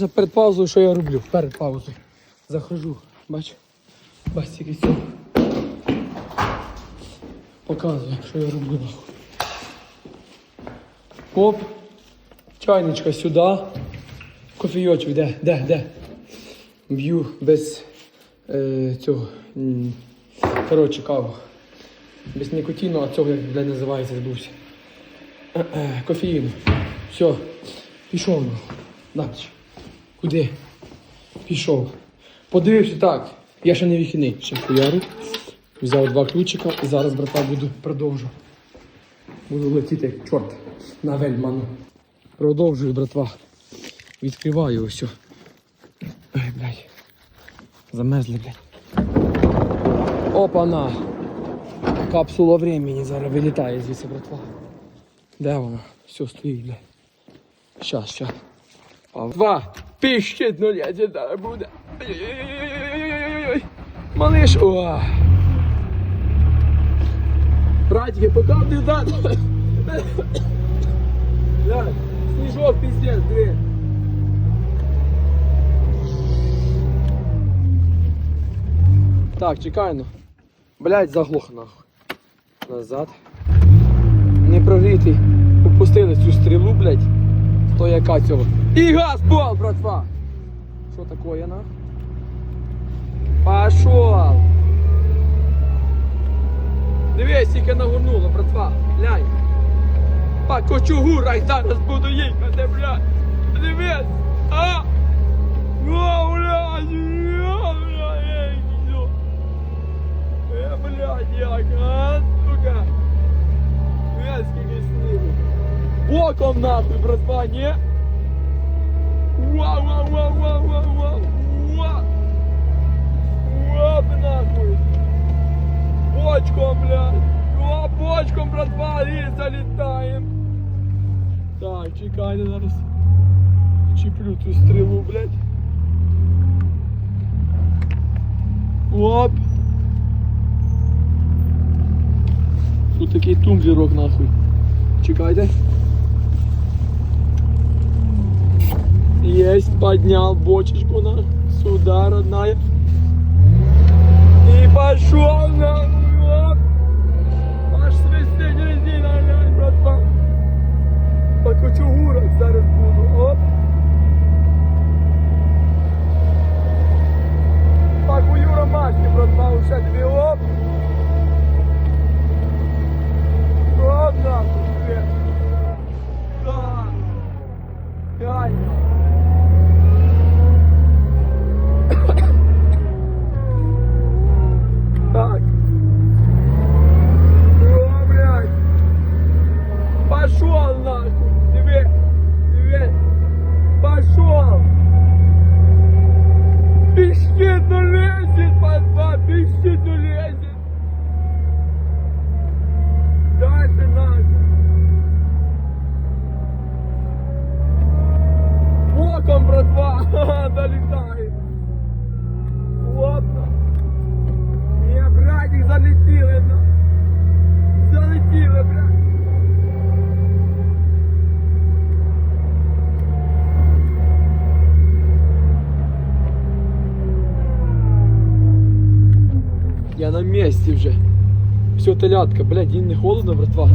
Вже Перед паузою, що я роблю? Перед паузою. Захожу. Бач? Бач, тільки цього. Показую, що я роблю. Оп. Чайничка сюди. Кофійочок, де? Де? Де? Б'ю без е, цього. Коротше, каву. Без нікотину, а цього як називається, збувся. Е-е, Кофеїну. Все. Пішов. Дальше. Куди? Пішов. Подивився так. Я ще не вихідний, ще хуярю. Взяв два ключика і зараз, брата, буду продовжу. Буду летіти як чорт на вельману. Продовжую, братва. Відкриваю ось. Ай, блядь. Замерзли, блядь. Опа-на. Капсула времени зараз вилітає звідси, братва. Де вона? Все, стоїть, блядь. Щас, щас. Два. Піщить нуля зараз буде. Малиш. О. Братики, поки ти дати. Сніжок пиздец, диви. Так, чекай ну. Блять, заглох нахуй. Назад. Не прогрітий. Упустили цю стрілу, блять. То яка цього? І газ пол, братва! Що такое, на? Пошел! Дивись, тільки нагорнуло, братва. Глянь. По кочугурах зараз буду їхати, блядь. Дивись! А! О, блядь! О, блядь! Ей, йо. Е, блядь, як, а, сука! Дивись, скільки снігу. Боком нахуй, братва, не? Вау, вау, вау, вау, вау, вау, нахуй. Бочком, блядь. О, бочком, братва, і залітаємо. Так, чекайте зараз. Чіплю ту стрілу, блядь. Оп. Тут такий тумблерок, нахуй. Чекайте. Есть, поднял бочечку на сюда, родная. И пошел на. Аж свистить резина, глянь, братва. По кочугурах зараз буду, оп. По кую ромашки, братва, уже тобі, залетіли ну. Залетіли, бля. Я на місці вже. Все, телятка, блядь, їй не холодно, братва.